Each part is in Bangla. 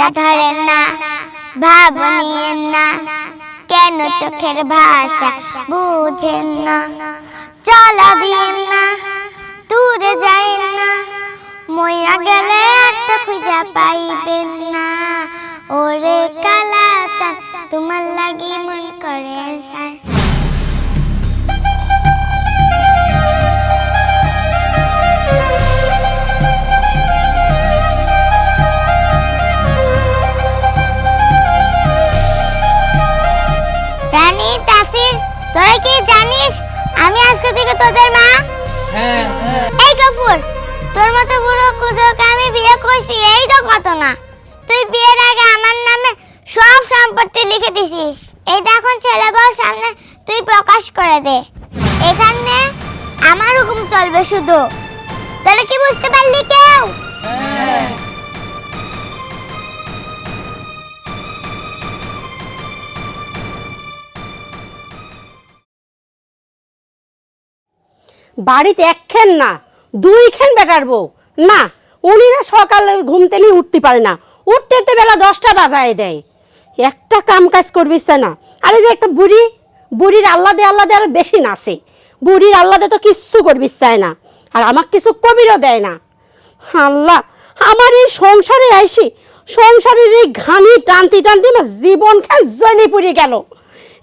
হাতটা ধরেন না, ভাব নিয়েন না, কেন চোখের ভাষা বুঝেন না? চলা দিয়েন না, দূরে যাইন না মইরা গেলে একটা খুঁজা পাইবেন না। ওরে কালা চাঁদ, তোমার লাগি মন করে সার। তাসির তোরা কি জানিস? আমি আজকে থেকে তোদের মা। হ্যাঁ এই কাপুর তোর মতো বুড়ো কুজোকে আমি বিয়ে করছি এই তো কত না তুই বিয়ের আগে আমার নামে সব সম্পত্তি লিখে দিছিস। এটা এখন ছেলে বউ সামনে তুই প্রকাশ করে দে। এখানে আমার হুকুম চলবে শুধু। তাহলে কি বুঝতে পারলি কেউ? বাড়িতে একখান না, দুই খেন বেটার বউ। না উনি না সকালে ঘুম থেকে উঠতে পারে না। উঠতে তো বেলা দশটা বাজায় দেয়। একটা কাম কাজ করবি না। আরে যে একটা বুড়ি, বুড়ির আল্লাদে আল্লাদে আরও বেশি নাচে। বুড়ির আল্লাদে তো কিচ্ছু করবি চায় না। আর আমাকে কিছু কবিরও দেয় না। আল্লাহ, আমার এই সংসারে আইসি, সংসারের এই ঘানি টানতি টানতি আমার জীবন খান জ্বলে পুড়ে গেল।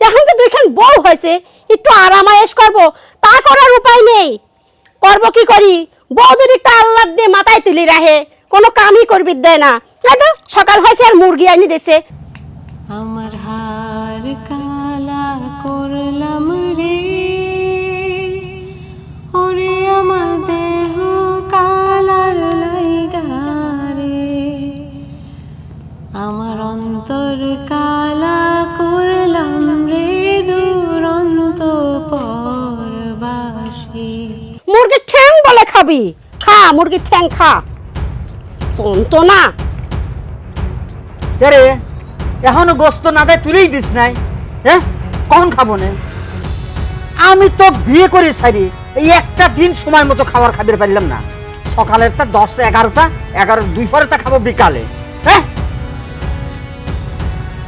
এখন যে দুইখান বউ হয়েছে, একটু আরামায়েশ করব, তা করার উপায় করব কি করি? তা আল্লাহ দিয়ে মাথায় তুলি রাহে কোনো কামই করবি দেয় না। সকাল হয়েছে আর মুরগি আনি দেছে। মুরগির ঠ্যাং বলে খাবি। খা মুরগির ঠ্যাং খা। চন্ত না। রে? এখনও গোস্ত না দেয় তুলেই দিস নাই। হ্যাঁ কখন খাব না? আমি তো বিয়ে করে সারি এই একটা দিন সময় মতো খাবার খাবার পারলাম না। সকালেরটা দশটা এগারোটা এগারো দুই পরেরটা খাব বিকালে। হ্যাঁ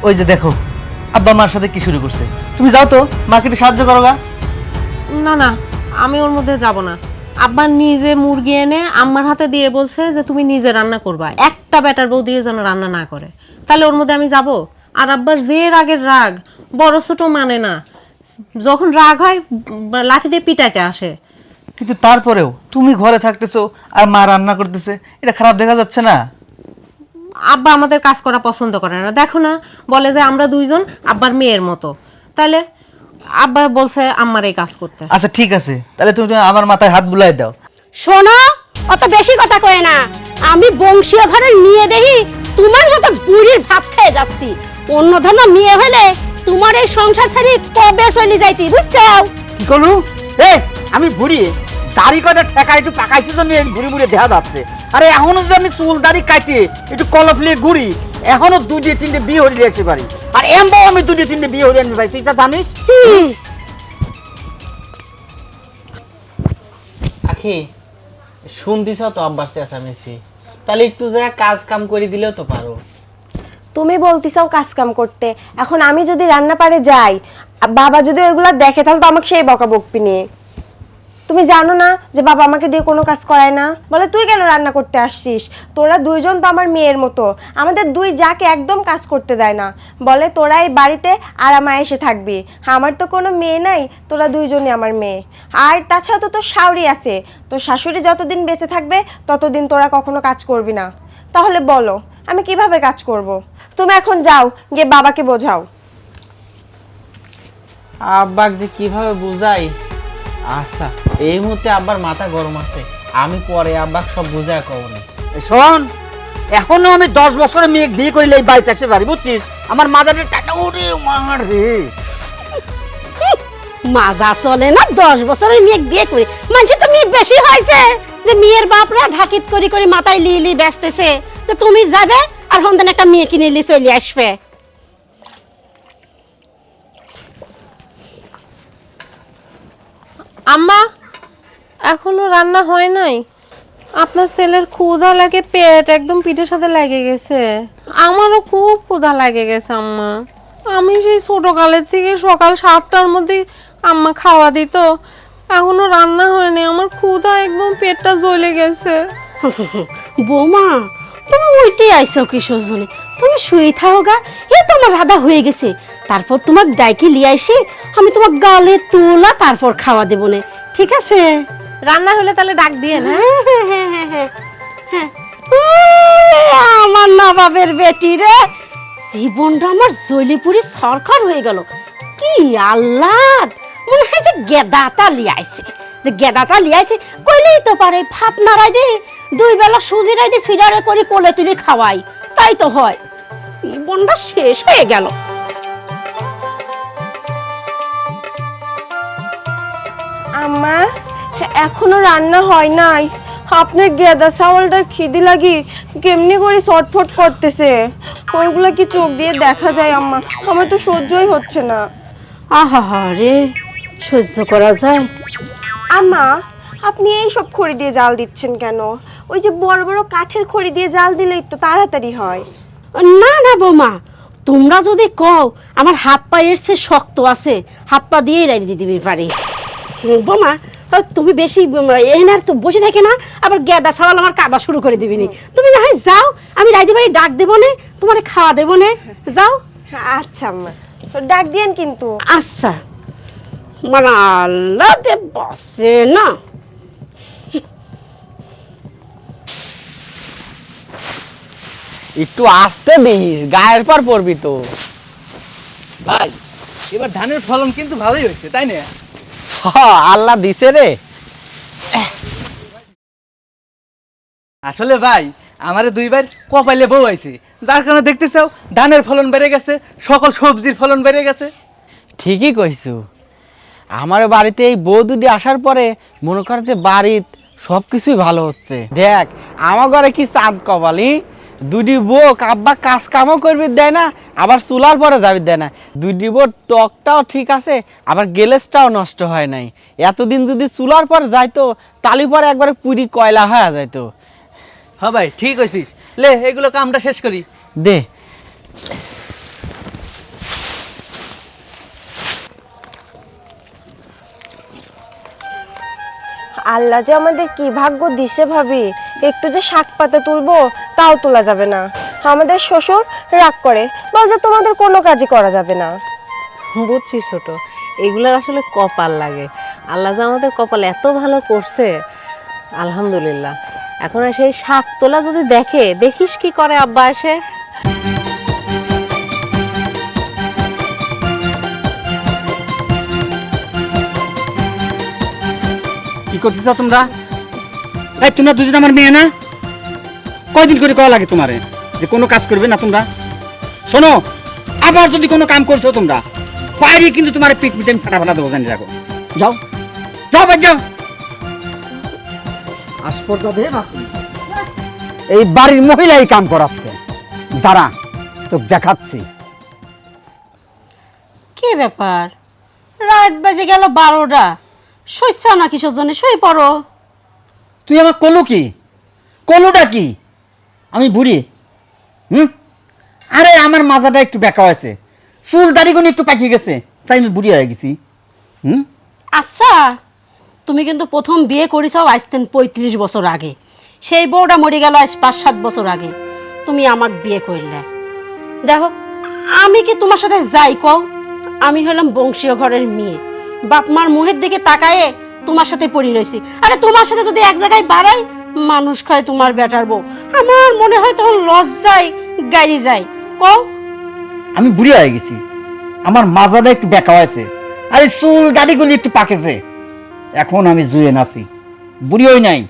ওই যে দেখো আব্বা মার সাথে কি শুরু করছে? তুমি যাও তো মাকে একটু সাহায্য করো না না আমি ওর মধ্যে যাব না। আব্বা নিজে মুরগি এনে আম্মার হাতে দিয়ে বলছে যে তুমি নিজে রান্না করবা। একটা ব্যাটার বউ দিয়ে যেন রান্না না করে। তাহলে ওর মধ্যে আমি যাব? আর আব্বার যে রাগের রাগ বড় ছোট মানে না। যখন রাগ হয় লাঠি দিয়ে পিটাইতে আসে। কিন্তু তারপরেও তুমি ঘরে থাকতেছো আর মা রান্না করতেছে এটা খারাপ দেখা যাচ্ছে না? আব্বা আমাদের কাজ করা পছন্দ করে না। দেখো না বলে যে আমরা দুইজন আব্বার মেয়ের মতো। তাহলে আব্বা বলছে আমার এই কাজ করতে। আচ্ছা ঠিক আছে। তাহলে তুমি আমার মাথায় হাত বুলাই দাও। শোনো অত বেশি কথা কয়ে না। আমি বংশীয় ঘরের নিয়ে দেখি তোমার মতো বুড়ির ভাত খেয়ে যাচ্ছি। অন্য ধর্ম মেয়ে হলে তোমার এই সংসার ছাড়ি কবে চলে যাইতি বুঝছ কি করলু এ আমি বুড়ি। দাড়ি কটা ঠেকা একটু পাকাইছে জন্য এই ঘুরি ঘুরে দেখা যাচ্ছে। আরে এখনও যদি আমি চুল দাড়ি কাটি একটু কলফলিয়ে ঘুরি এখনও দুটি তিনটে বিয়ে হরিয়ে আসতে পারি আর এমবাও আমি দুটি তিনটে বিয়ে হরিয়ে আনতে পারি তুই তা জানিস? আখি শুনতিস তো আব্বার চেঁচামেচি। তাহলে একটু যা কাজ কাম করে দিলেও তো পারো। তুমি বলতিসাও কাজ কাম করতে। এখন আমি যদি রান্না পারে যাই বাবা যদি ওইগুলা দেখে তাহলে তো আমাকে সেই বকা বকবি নিয়ে। তুমি জানো না যে বাবা আমাকে দিয়ে কোনো কাজ করায় না? বলে, তুই কেন রান্না করতে আসছিস? তোরা দুইজন তো আমার মেয়ের মতো। আমাদের দুই যাকে একদম কাজ করতে দেয় না। বলে, তোরা এই বাড়িতে আরামায় এসে থাকবি। আমার তো কোনো মেয়ে নাই, তোরা দুইজনই আমার মেয়ে। আর তাছাড়া তো তোর শাওরি আছে। তোর শাশুড়ি যতদিন বেঁচে থাকবে, ততদিন তোরা কখনো কাজ করবি না। তাহলে বলো, আমি কীভাবে কাজ করব। তুমি এখন যাও, গিয়ে বাবাকে বোঝাও। আব্বাক যে কীভাবে বুঝাই আচ্ছা এই মুহূর্তে আব্বার মাথা গরম আছে। আমি পরে আব্বাক সব বুঝায় কব না। শোন এখনও আমি দশ বছরের মেয়ে বিয়ে করলে এই বাড়িতে আসতে পারি বুঝছিস? আমার মাজারের টাকা ওরে মার রে। মাজা চলে না দশ বছরের মেয়ে বিয়ে করে। মানুষের তো মেয়ে বেশি হয়েছে। যে মেয়ের বাপরা ঢাকিত করি করে মাথায় লি লি ব্যস্তেছে। তো তুমি যাবে আর হন্দেন একটা মেয়ে কিনে লি চলে আসবে। আম্মা, এখনও রান্না হয় নাই? আপনার ছেলের ক্ষুধা লাগে, পেট একদম পিঠের সাথে লেগে গেছে। আমারও খুব ক্ষুধা লাগে গেছে, আম্মা। আমি সেই ছোটকালের থেকে সকাল সাতটার মধ্যে আম্মা খাওয়া দিত। এখনও রান্না হয়নি আমার ক্ষুধা একদম পেটটা জ্বলে গেছে। বৌমা তুমি ওইটাই আইসো কিশোর জনে। তুমি শুয়ে থাকো গা এ তোমার রাধা হয়ে গেছে। তারপর তোমার ডাইকে লিয়ে আইসি আমি তোমার গালে তোলা তারপর খাওয়া দেবো নে। ঠিক আছে? রান্না হলে তাহলে ডাক দিয়ে না? উই, আমার নবাবের বেটি রে। জীবনটা আমার জলিপুরি সরকার হয়ে গেল। কি আল্লাহ মনে হয় যে গেদাটা লিয়াইছে যে গেদাটা লিয়াইছে কইলেই তো পারে ভাত নাড়াই দে দুই বেলা সুজি রাই দে ফিরারে করে কোলে তুলি খাওয়াই। তাই তো হয়। জীবনটা শেষ হয়ে গেল। আম্মা এখনও রান্না হয় নাই। আপনার গেদা চাউলটার খিদি লাগি কেমনি করে ছটফট করতেছে? ওইগুলো কি চোখ দিয়ে দেখা যায় আম্মা? আমার তো সহ্যই হচ্ছে না। আহা রে সহ্য করা যায়? আম্মা আপনি এই সব খড়ি দিয়ে জাল দিচ্ছেন কেন? ওই যে বড় বড় কাঠের খড়ি দিয়ে জাল দিলেই তো তাড়াতাড়ি হয়। না না বৌমা তোমরা যদি কও আমার হাত পা এসছে শক্ত আছে হাত পা দিয়েই রাই দিতে দিবি পারি বৌমা তুমি বেশি এনার তো বসে থাকে না আবার গেদা ছাওয়াল আমার কাদা শুরু করে দিবিনি তুমি না হয় যাও আমি রাইদি বাড়ি ডাক দেবো নে তোমার খাওয়া দেবো নে। যাও। আচ্ছা আম্মা। তো ডাক দিয়েন কিন্তু। আচ্ছা। মানে বসে না। একটু আসতে দিস গায়ের পর পড়বি তো। ভাই এবার ধানের ফলন কিন্তু ভালোই হয়েছে তাই না? হ, আল্লাহ দিছে রে। আসলে ভাই আমারে দুইবার কপাইলে বউ আইছে। যার কারণে দেখতেছাও ধানের ফলন বেড়ে গেছে সকল সবজির ফলন বেড়ে গেছে। ঠিকই কইছু। আমার বাড়িতে এই বউ দুটি আসার পরে মনে কর যে বাড়ির সব কিছুই ভালো হচ্ছে। দেখ আমার ঘরে কি চাঁদ কপালি দুটি বউ আব্বা কাজ কামও করবি দেয় না আবার চুলার পরে যাবি দেয় না। দুটি বউ টকটাও ঠিক আছে আবার গেলেসটাও নষ্ট হয় নাই। এতদিন যদি চুলার পর যাইতো তালি পরে একবারে পুরি কয়লা হয়ে যাইতো। হ্যাঁ ভাই ঠিক হয়েছিস লে এগুলো কামটা শেষ করি। দে। আল্লাহ যে আমাদের কি ভাগ্য দিছে ভাবি? একটু যে শাক পাতা তুলবো, তাও তোলা যাবে না। আমাদের শ্বশুর রাগ করে বল যে তোমাদের কোনো কাজই করা যাবে না। বুঝছিস ছোট, এগুলার আসলে কপাল লাগে। আল্লাহ যে আমাদের কপাল এত ভালো করছে, আলহামদুলিল্লাহ। এখন সেই শাক তোলা যদি দেখে, দেখিস কি করে আব্বা এসে? কি করতে চাও তোমরা? এই তোমরা দুজন আমার মেয়ে না? কয়দিন করে কওয়া লাগে তোমারে? যে কোনো কাজ করবে না তোমরা? শোনো আবার যদি কোনো কাম করছ তোমরা বাইরে কিন্তু তোমার পিঠ পিঠে আমি ফাটা ফাটা দেবো জানি রাখো। যাও। যাও বাদ যাও। এই বাড়ির মহিলাই কাম করাচ্ছে। দাঁড়া তো দেখাচ্ছি। কি ব্যাপার? রাত বাজে গেল বারোটা। শুইছাও না কিসের জন্য? শুই পড়ো। তুই আমার কলু কি? কলুটা কি? আমি বুড়ি। হুম? আরে আমার মাজাটা একটু বেঁকা হয়েছে। চুল দাড়িগুলো একটু পাকিয়ে গেছে তাই আমি বুড়ি হয়ে গেছি। হুম? আচ্ছা তুমি কিন্তু প্রথম বিয়ে করেছাও আসতেন পঁয়ত্রিশ বছর আগে। সেই বউটা মরে গেল আজ পাঁচ সাত বছর আগে। তুমি আমার বিয়ে করলে দেখো আমি কি তোমার সাথে যাই কও? আমি হলাম বংশীয় ঘরের মেয়ে। বাপ মার মুখের দিকে তাকায়ে তোমার সাথে পড়ি রয়েছি আরে তোমার সাথে যদি এক জায়গায় বাড়াই, মানুষ কয় তোমার বেটার বউ। আমার মনে হয় তখন লজ্জায় গাড়ি যায়। কও? আমি বুড়ি হয়ে গেছি। আমার মাজাটা একটু বেঁকা হয়েছে। আরে চুল দাড়িগুলি একটু পাকেছে। এখন আমি জুয়ে নাছি বুড়ি হই নাই।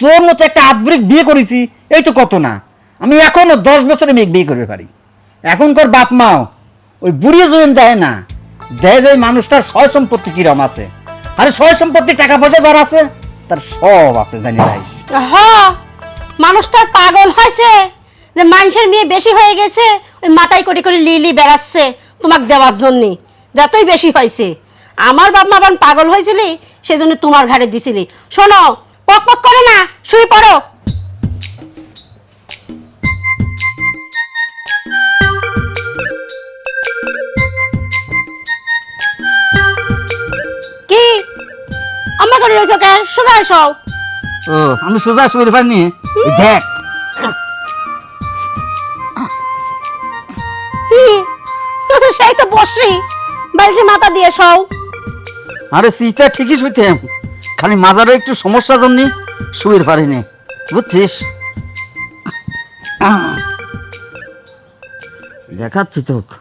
তোর মতো একটা আধবুড়িক বিয়ে করেছি, এই তো কত না। আমি এখনও দশ বছরে মেয়ে বিয়ে করতে পারি এখনকার বাপ মাও ওই বুড়ি জুয়েন দেয় না। দেয় যে মানুষটার সয় সম্পত্তি কিরম আছে? আরে সয় সম্পত্তি, টাকা পয়সা যার আছে, তার সব আছে, জানি ভাই হ মানুষ তো পাগল হয়েছে যে মানুষের মেয়ে বেশি হয়ে গেছে, ওই মাথায় কোটি করে লিলি বেড়াচ্ছে তোমাকে দেওয়ার জন্যে। যতই বেশি হয়েছে। আমার বাপ মা বান পাগল হয়েছিলি সেই জন্য তোমার ঘাড়ে দিছিলি। শোনো, পক পক করে না, শুয়ে পড়ো। আমার করে রয়েছে কেন সোজা এসো। ও আমি সোজা শুয়ে পারিনি দেখ। সেই তো বসি বলছি মাথা দিয়ে সও আরে সিটা ঠিকই শুইতে। খালি মাজারে একটু সমস্যা জন্য শুয়ে পারিনি। বুঝছিস? দেখাচ্ছি তোকে।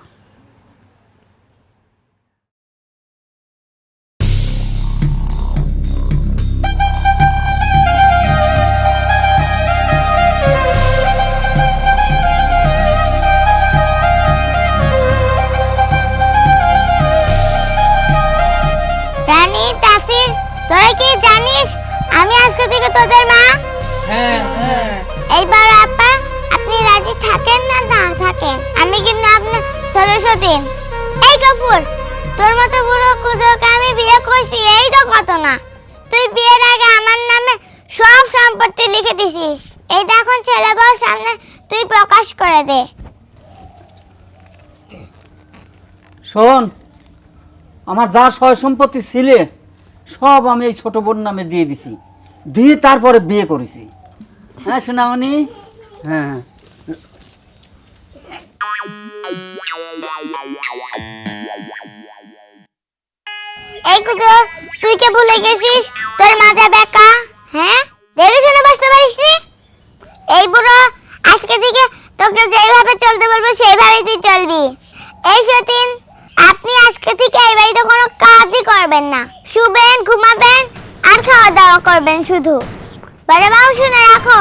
শোন, আমার যা সয় সম্পত্তি ছিলে, সব আমি এই ছোট বোন নামে দিয়ে দিছি। দিয়ে তারপরে বিয়ে করেছি। হ্যাঁ হ্যাঁ তুই কে ভুলে গেছিস? তোর হ্যাঁ? শুনে আজকে তোকে যেভাবে চলতে তুই চলবি। এই সতীন আপনি আজকে থেকে এই বাড়িতে কোনো কাজই করবেন না। শুবেন, ঘুমাবেন আর খাওয়া দাওয়া করবেন শুধু। বড় বাবু, শুনে রাখো,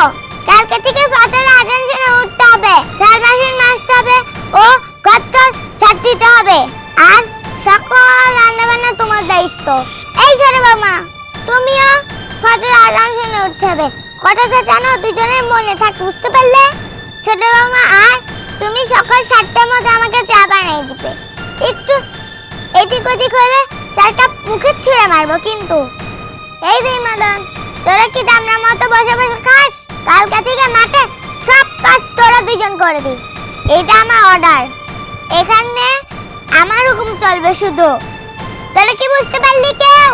কালকে থেকে ফজর আজান শুনে উঠতে হবে চার মাসের মাসতে হবে ও কত ছাড় দিতে হবে। আর সকল রান্না বান্না তোমার দায়িত্ব। এই ছোট বাবা তুমিও ফজর আজান শুনে উঠতে হবে। কথাটা জানো দুজনের মনে থাকে, বুঝতে পারলে? ছোট বাবা আর তুমি সকাল সাতটার মধ্যে আমাকে চা বানিয়ে দিবে। একটু এদিক ওদিক হলে চারটা মুখে ছুঁড়ে মারবো কিন্তু। এই দুই মাদন, তোরা কি দামরা মতো বসে বসে খাস? কালকে থেকে মাঠে সব কাজ তোরা দুজন করবি। এটা আমার অর্ডার এখানে আমার হুকুম চলবে শুধু। তাহলে কি বুঝতে পারলি কেউ?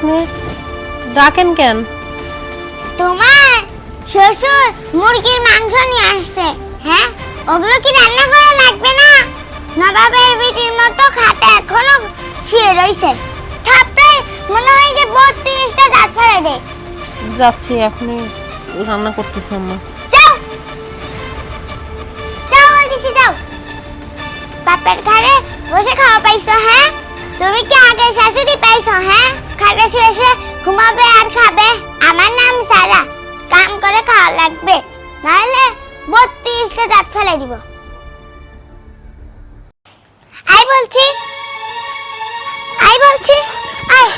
আপনি ডাকেন কেন? তোমার শ্বশুর মুরগির মাংস নিয়ে আসছে হ্যাঁ? ওগুলো কি রান্না করা লাগবে না? নবাবের বিটির মতো খাটে এখনও শুয়ে রইছে। থাপড়ে মনে হয় যে বত্রিশটা দাঁত ফেলে দে। যাচ্ছি এখনই রান্না করতেছি আম্মা। যাও! যাও বলতেছি যাও। বাপের ঘরে বসে খাওয়া পাইছো হ্যাঁ? তুমি কি আগে শাশুড়ি পাইছো হ্যাঁ খাটে শুয়ে ঘুমাবে আর খাবে? আমার নাম সারা। কাম করে খাওয়া লাগবে। নাহলে বত্রিশটা দাঁত ফেলে দিব। আই বলছি। আই বলছি। আয়।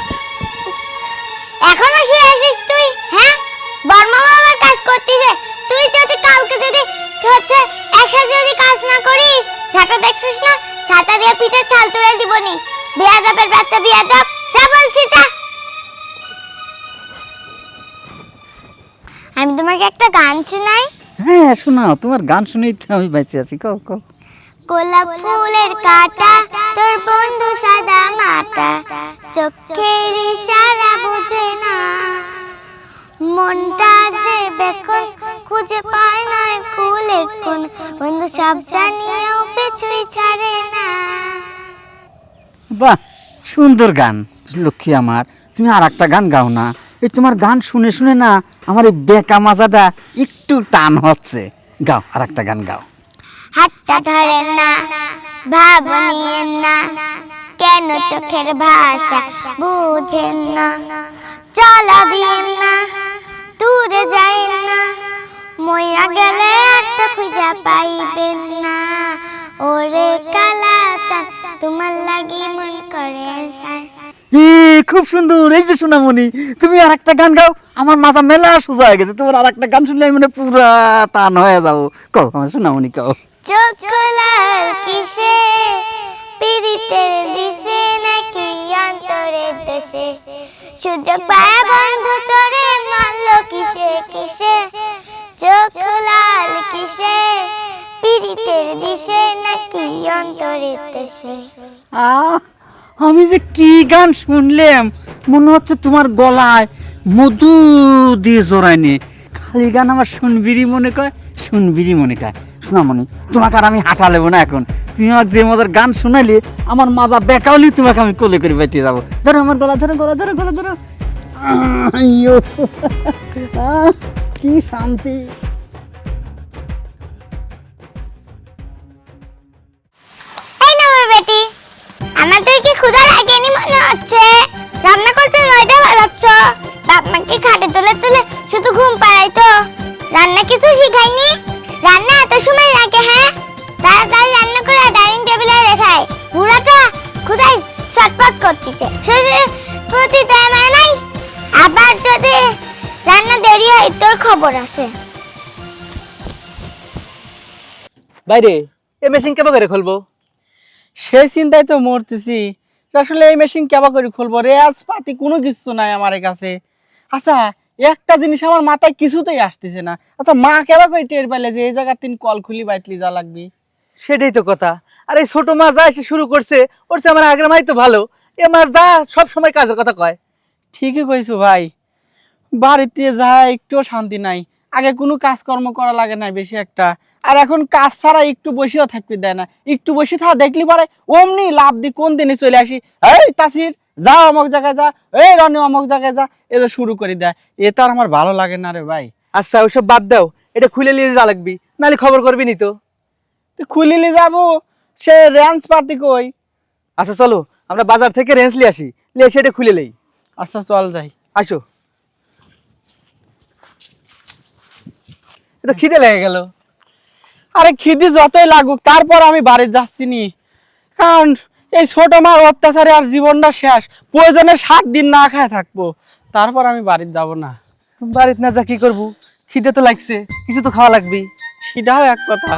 এখনও শুয়ে আছিস তুই হ্যাঁ বর্মা আমার কাজ করতেছে। তুই যদি কালকে যদি হচ্ছে একসাথে যদি কাজ না করিস ছাতা দেখছিস না? ছাতা দিয়ে পিঠে ছাল তুলে দিবনি। বিয়াদবের বাচ্চা বিয়াদব! যা বলছি যা! আমি তোমাকে একটা গান শোনাই। হ্যাঁ শোনাও তোমার গান শুনেই তো আমি বেঁচে আছি কও কও। গোলাপ ফুলের কাটা তোর বন্ধু সাদা মাটা। চোখের ইশারা বুঝে না। মনটা যে বেকন খুঁজে পায় না কুলে কোন বন্ধু সব জানিয়েও পিছুই ছাড়ে না। বাহ, সুন্দর গান। লক্ষ্মী আমার, তুমি আর একটা গান গাও না। এই তোমার গান শুনে শুনে না আমার এই বেকা মাজাটা একটু টান হচ্ছে। গাও আর একটা গান গাও। হাতটা ধরেন না, ভাব নিয়েন না, কেন চোখের ভাষা বুঝেন না। চলা দিয়েন না, দূরে যাইন না মইরা গেলে তো খুঁজা পাইবেন না। ওরে কালা চাঁদ তোমার লাগি মন করে খুব সুন্দর। এই যে সোনামণি তুমি আর একটা গান গাও। আমার মাথা মেলা সোজা হয়ে গেছে। তোমার আর একটা গান শুনলে আমি মানে পুরা টান হয়ে যাব। কও আমার সোনামণি কও। চোখ লাল কিসে? পীড়িতের দিশে নাকি অন্তরের দেশে? সুযোগ পায় বন্ধু তোরে মারলো কিসে কিসে? চোখ লাল কিসে? পীড়িতের দিশে নাকি অন্তরের দেশে? আহ আমি যে কি গান শুনলাম মনে হচ্ছে তোমার গলায় মধু দিয়ে জোড়ায়নি। খালি গান আমার শুনবিরি মনে কয় শুনবিরি মনে কয়। শোনামণি তোমাকে আর আমি হাঁটা লেবো না এখন। তুমি আমার যে মজার গান শোনাইলে আমার মাজা বেকাউলি তোমাকে আমি কোলে করে বাইতে যাব। ধরো আমার গলা ধরো গলা ধরো গলা ধরো। আহ, কি শান্তি? বেটি। আমাদের কি ক্ষুধা লাগেনি মনে হচ্ছে? রান্না করতে নয়টা বাজাচ্ছ বাপ মাকে খাটে তুলে তুলে শুধু ঘুম পাড়াই তো। রান্না কিছু শিখাইনি রান্না এত সময় লাগে হ্যাঁ? তাড়াতাড়ি রান্না করে ডাইনিং টেবিলে রেখায় বুড়াটা ক্ষুধায় ছটপট করতেছে। শরীরে প্রতি দেয় নাই? আবার যদি রান্না দেরি হয় তোর খবর আছে। বাইরে এই মেশিন কেমন করে খুলবো? সেই চিন্তায় তো মরতেছি। আসলে এই মেশিন কেবা করে খুলবো রেয়াজ পাতি কোনো কিছু নাই আমার কাছে। আচ্ছা একটা জিনিস আমার মাথায় কিছুতেই আসতেছে না। আচ্ছা মা কেবা করে টের পাইলে যে এই জায়গার তিন কল খুলি বাইতলি যা লাগবি? সেটাই তো কথা। আর এই ছোট মা যা এসে শুরু করছে ওর চেয়ে আমার আগের মাই তো ভালো। এ মা যা সব সময় কাজের কথা কয়। ঠিকই কইছো ভাই। বাড়িতে যা একটুও শান্তি নাই। আগে কোনো কাজকর্ম করা লাগে না বেশি একটা। আর এখন কাজ ছাড়া একটু বসেও থাকতে দেয় না। একটু বসে থাকা দেখলি পারে অমনি লাভ দি কোন দিনে চলে আসি? এই তাসির যা অমুক জায়গায় যা এই রনি অমুক জায়গায় যা এটা শুরু করে দেয়। এ তো আর আমার ভালো লাগে না রে ভাই। আচ্ছা ওইসব বাদ দাও। এটা খুলে নিয়ে যা লাগবি নাহলে খবর করবি নি তো। খুলে নিয়ে যাব? সে রেঞ্জ পাতি কই? আচ্ছা চলো আমরা বাজার থেকে রেঞ্জ নিয়ে আসি। নিয়ে এসে এটা খুলে নেই। আচ্ছা চল যাই। আসো। এটা খিদে লেগে গেল। আরে খিদি যতই লাগুক তারপর আমি বাড়ি যাচ্ছি নি। কারণ এই ছোট মার অত্যাচারে আর জীবনটা শেষ। প্রয়োজনে সাত দিন না খায় থাকব। তারপর আমি বাড়িতে যাব না। বাড়িতে না যা কি করব? খিদে তো লাগছে কিছু তো খাওয়া লাগবে। সেটাও এক কথা।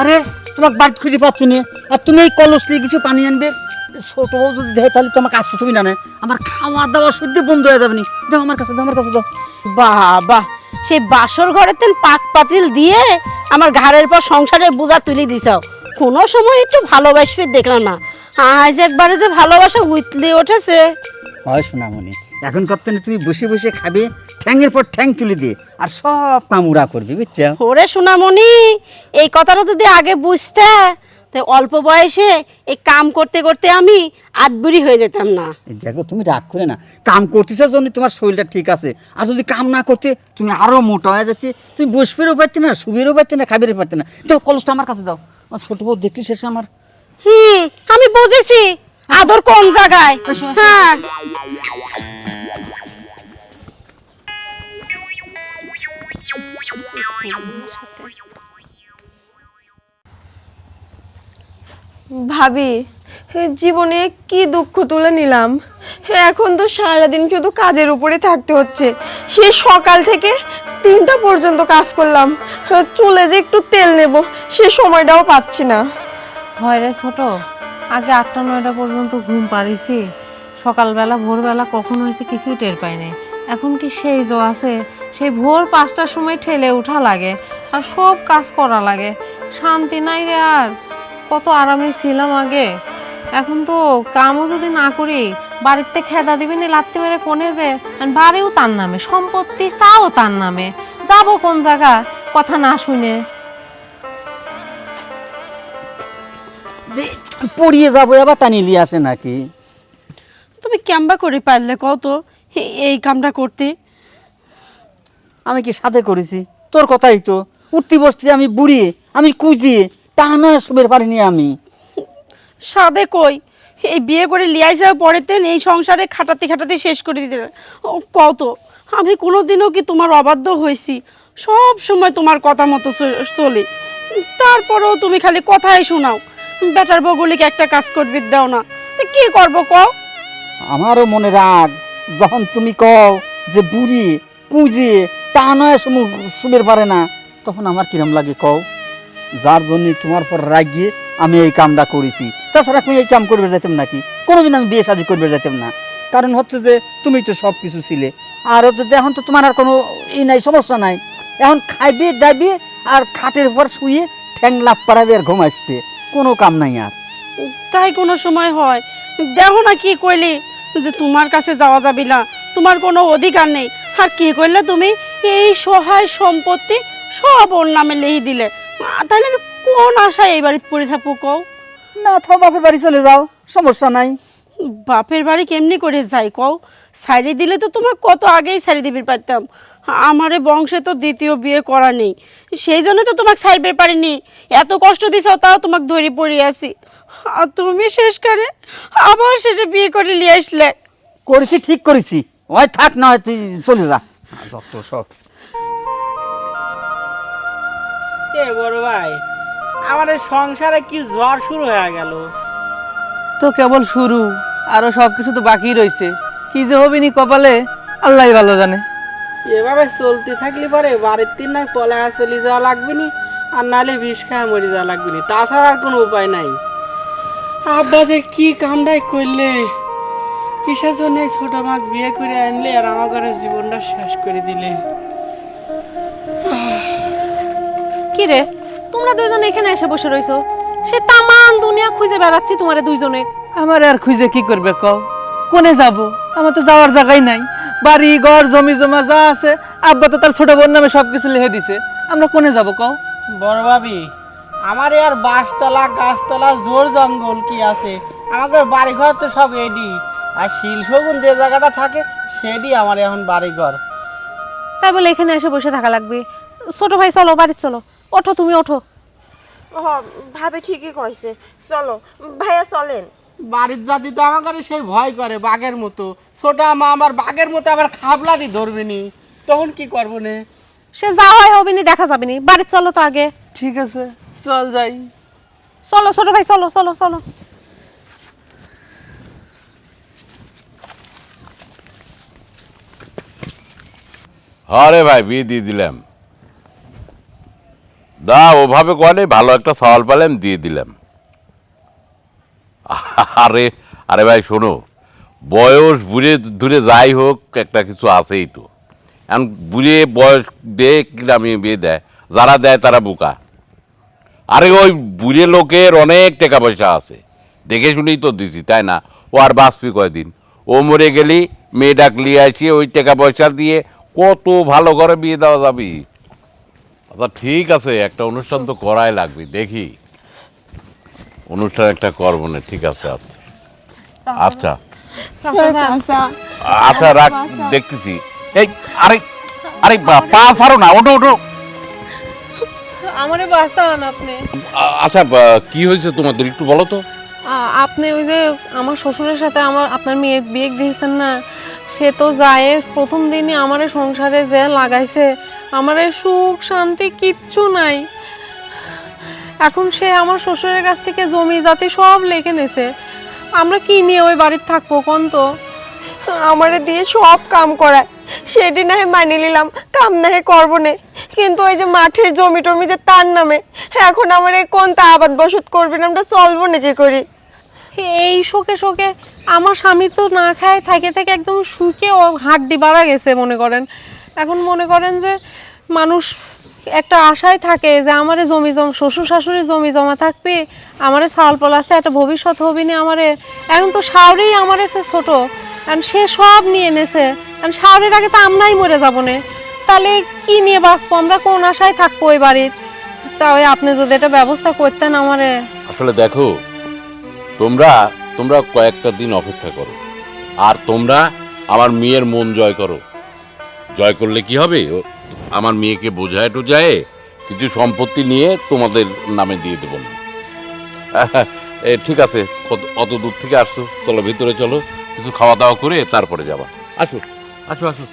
আরে তোমাকে বাড়ি খুঁজে পাচ্ছি না। আর তুমি এই কলস নিয়ে কিছু পানি আনবে? ছোট বউ যদি দেয় তাহলে তোমার কাজ তো তুমি জানে আমার খাওয়া দাওয়া সদ্য বন্ধ হয়ে যাবে নি। দাও আমার কাছে দাও আমার কাছে দাও। বাবা সেই বাসর ঘরের তেন পাক পাতিল দিয়ে আমার ঘাড়ের পর সংসারে বোঝা তুলে দিছাও। কোনো সময় একটু ভালোবাসবে দেখলাম না। আজ একবারে যে ভালোবাসা উইতলে উঠেছে। হয় সোনামণি এখন করতে তুমি বসে বসে খাবে ঠ্যাংয়ের পর ঠ্যাং তুলে দিয়ে আর সব কামুড়া করবে বুঝছ? ওরে সোনামণি এই কথাটা যদি আগে বুঝতে তাই অল্প বয়সে এই কাম করতে করতে আমি আদবুড়ি হয়ে যেতাম না। দেখো তুমি রাগ করে না। কাম করতেছো জন্য তোমার শরীরটা ঠিক আছে। আর যদি কাম না করতে তুমি আরও মোটা হয়ে যেতে তুমি বসবেরও পারতে না শুবেরও পারতে না খাবেরও পারতে না। দাও কলসটা আমার কাছে দাও। আমার ছোট বউ দেখলি শেষে আমার। হুম আমি বুঝেছি। আদর কোন জায়গায়? হ্যাঁ। ভাবি জীবনে কি দুঃখ তুলে নিলাম? এখন তো সারাদিন শুধু কাজের উপরে থাকতে হচ্ছে। সে সকাল থেকে তিনটা পর্যন্ত কাজ করলাম। চুলে যে একটু তেল নেব, সে সময়টাও পাচ্ছি না। হয় রে ছোট, আগে আটটা, নয়টা পর্যন্ত ঘুম পারিছি সকালবেলা, ভোরবেলা কখন হয়েছে কিছুই টের পাই নাই। এখন কি সেই জো আছে? সেই ভোর পাঁচটার সময় ঠেলে উঠা লাগে, আর সব কাজ করা লাগে। শান্তি নাই রে আর। কত আরামে ছিলাম আগে। এখন তো কামও যদি না করি বাড়িতে খেদা দিবি নি লাত্তি মেরে কোনে যে বাড়িও তার নামে সম্পত্তি তাও তার নামে। যাব কোন জায়গা কথা না শুনে। পড়িয়ে যাব আবার টানি নিয়ে আসে নাকি? তুমি কেমবা করে পারলে কত এই কামটা করতে? আমি কি সাথে করেছি? তোর কথাই তো। উঠতি বসতি আমি বুড়ি আমি কুজিয়ে টানা সবের পারিনি আমি। সাদে কই? এই বিয়ে করে লিয়াই যাওয়ার পরেতেন এই সংসারে খাটাতে খাটাতে শেষ করে দিতে কত আমি কোনোদিনও কি তোমার অবাধ্য হয়েছি? সব সময় তোমার কথা মতো চলি। তারপরেও তুমি খালি কথাই শোনাও। বেটার বগুলিকে একটা কাজ করবি দাও না। তা কি করব কও? আমারও মনে রাগ যখন তুমি কও যে বুড়ি পুঁজি টানা সুবের পারে না তখন আমার কিরম লাগে কও? যার জন্য তোমার পর রাগিয়ে আমি এই কামটা করেছি। তাছাড়া তুমি এই কাম করবে যেতাম নাকি? কোনোদিন আমি বিয়ে শাদি করবে যেতাম না। কারণ হচ্ছে যে, তুমি তো সব কিছু ছিলে। আর হচ্ছে যে, এখন তো তোমার আর কোনো ই নাই, সমস্যা নাই। এখন খাইবে, দাইবে আর খাটের উপর শুয়ে ঠ্যাং লাভ পারাবে আর ঘুম আসবে। কোনো কাম নাই আর। তাই কোনো সময় হয়। দেখো না কি কইলি, যে তোমার কাছে যাওয়া যাবে না। তোমার কোনো অধিকার নেই। আর কি করলে তুমি? এই সহায় সম্পত্তি সব ওর নামে লিখে দিলে। তাহলে আমি কোন আশায় এই বাড়িতে পড়ে থাকব কও? না থাও বাপের বাড়ি চলে যাও সমস্যা নাই। বাপের বাড়ি কেমনি করে যাই কও? সাইডে দিলে তো তোমার কত আগেই সারি দিবি পারতাম। আমারে বংশে তো দ্বিতীয় বিয়ে করা নেই। সেই জন্য তো তোমাকে সাইডবে পারিনি। এত কষ্ট দিছ তাও তোমাকে ধরে পড়ে আছি। আর তুমি শেষ করে আবার শেষে বিয়ে করে নিয়ে আসলে। করেছি ঠিক করেছি। ওই থাক না তুই চলে যা। যত সব। এ বড় ভাই আমাদের সংসারে কি জ্বর শুরু হয়ে গেল? তো কেবল শুরু আরও সবকিছু তো বাকি রয়েছে কি যে হবে নি কপালে আল্লাহ ভালো জানে। এভাবে চলতে থাকলে পরে বাড়ির তিন না পলায় চলে যাওয়া লাগবে নি আর নালে বিষ খায় মরে যাওয়া লাগবে নি। তাছাড়া আর কোনো উপায় নাই। আব্বা যে কি কামটাই করলে। কিসের জন্য ছোট মাক বিয়ে করে আনলে আর আমার ঘরের জীবনটা শেষ করে দিলে? কি রে? তোমরা দুইজনে এখানে এসে বসে রইছো। সে তামান দুনিয়া খুঁজে বেড়াচ্ছি তোমারে দুইজনে। আমার আর খুঁজে কি করবে কও? কোনে যাব? আমার তো যাওয়ার জায়গাই নাই। বাড়ি ঘর জমি জমা যা আছে আব্বা তো তার ছোট বোন নামে সবকিছু লিখে দিছে। আমরা কোনে যাব কও? বড় ভাবি আমার আর বাঁশতলা গাছতলা জোর জঙ্গল কি আছে? আমাদের বাড়ি ঘর তো সব এডি। আর শিল শগুন যে জায়গাটা থাকে সেডি আমার এখন বাড়ি ঘর তাই বলে এখানে এসে বসে থাকা লাগবে। ছোট ভাই চলো বাড়ি চলো। ওঠো তুমি ওঠো। ভাবে ঠিকই কইছে। চলো ভাইয়া চলেন। বাড়ির জাতি তো আমার সেই ভয় করে বাঘের মতো। ছোট মা আমার বাঘের মতো আবার খাবলাদি ধরবে নি। তখন কি করব নে? সে যা হয় হবে নি দেখা যাবে নি। বাড়ি চলো তো আগে। ঠিক আছে চল যাই। চলো ছোট ভাই চলো চলো চলো। আরে ভাই বিয়ে দিয়ে দিলাম। না ওভাবে করে ভালো একটা সওয়াল পেলাম দিয়ে দিলাম আরে আরে ভাই, শোনো, বয়স বুড়ে দূরে যাই হোক, একটা কিছু আছেই তো। এখন বুড়ে বয়স দিয়ে আমি বিয়ে দেয়, যারা দেয় তারা বোকা। আরে ওই বুড়ে লোকের অনেক টাকা পয়সা আছে, দেখে শুনেই তো দিছি, তাই না? ও আর বাঁচবি কয়দিন? ও মরে গেলি, মেয়ে ডাকলি আসি ওই টাকা পয়সা দিয়ে কত ভালো করে বিয়ে দেওয়া যাবি? আচ্ছা ঠিক আছে একটা অনুষ্ঠান তো করাই লাগবে দেখি। অনুষ্ঠান একটা করব না ঠিক আছে আচ্ছা। আচ্ছা। আচ্ছা রাখ দেখতেছি। এই আরে আরে পা ছাড়ো না ওঠো ওঠো। আমারে বাঁচান আপনি। আচ্ছা কি হয়েছে তোমাদের একটু বলো তো। আপনি ওই যে আমার শ্বশুরের সাথে আমার আপনার মেয়ে বিয়ে দিয়েছেন না সে তো যায় প্রথম দিনই আমারে সংসারে যে লাগাইছে, আমারে সুখ শান্তি কিচ্ছু নাই। এখন সে আমার শ্বশুরের কাছ থেকে জমি জাতি সব লেখে নেছে। আমরা কি নিয়ে ওই বাড়িতে থাকব কোন তো? আমারে দিয়ে সব কাম করায়। সেদিন না মানি নিলাম, কাম না করব নে। কিন্তু ওই যে মাঠের জমি টমি যে তার নামে, এখন আমার কোন তা আবাদ বসত করবেন আমরা চলবো নাকি করি? এই শোকে শোকে আমার স্বামী তো না খায়, থাকে থেকে একদম শুকে হাড্ডি বাড়া গেছে মনে করেন। এখন মনে করেন যে মানুষ একটা আশায় থাকে যে আমার জমি জম, শ্বশুর শাশুড়ি জমি জমা থাকবে, আমারে চাল পলাছে, একটা ভবিষ্যৎ হবি না আমারে। এখন তো শাওরেই আমার সে ছোট, এখন সে সব নিয়ে এনেছে এখন শাওরের আগে তো আমরাই মরে যাব না। তাহলে কি নিয়ে বাঁচবো? আমরা কোন আশায় থাকব ওই বাড়ির? তাই আপনি যদি এটা ব্যবস্থা করতেন আমারে। আসলে দেখো তোমরা তোমরা কয়েকটা দিন অপেক্ষা করো। আর তোমরা আমার মেয়ের মন জয় করো। জয় করলে কি হবে? ও- আমার মেয়েকে বোঝায় টোঝায় কিছু সম্পত্তি নিয়ে তোমাদের নামে দিয়ে দেবো না। এ, ঠিক আছে অত দূর থেকে আসছো। চলো ভিতরে চলো। কিছু খাওয়া দাওয়া করে তারপরে যাবা। আসো আসো আসো।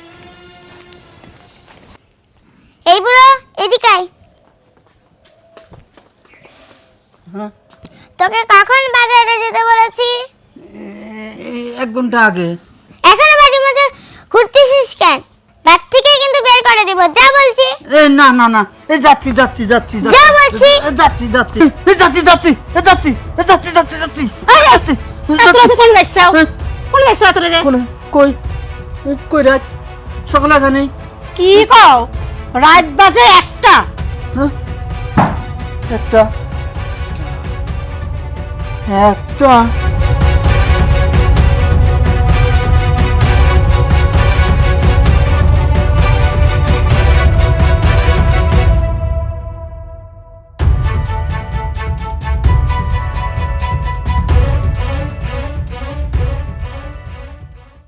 এই বুড়ো এদিকে আয়। হ্যাঁ? তোকে কখন বাজারে যেতে বলেছি? এক ঘণ্টা আগে। এখনও বাড়ির মধ্যে ঘুরতেছিস কেন? বাড়ি থেকে কিন্তু বের করে দিব যা বলছি। এ না না না। এ যাচ্ছি যাচ্ছি যাচ্ছি যা বলছি। এ যাচ্ছি যাচ্ছি। এ যাচ্ছি যাচ্ছি এ যাচ্ছি এ যাচ্ছি যাচ্ছি যাচ্ছি। এই, যাচ্ছি তোরা তো কোন যাইছ হ্যাঁ। কোন যাইছ তোরা যে কই? এ, কই রাত? সকালে জানি কি কও? রাত বাজে একটা। একটা। হ্যাঁ? একটা একটা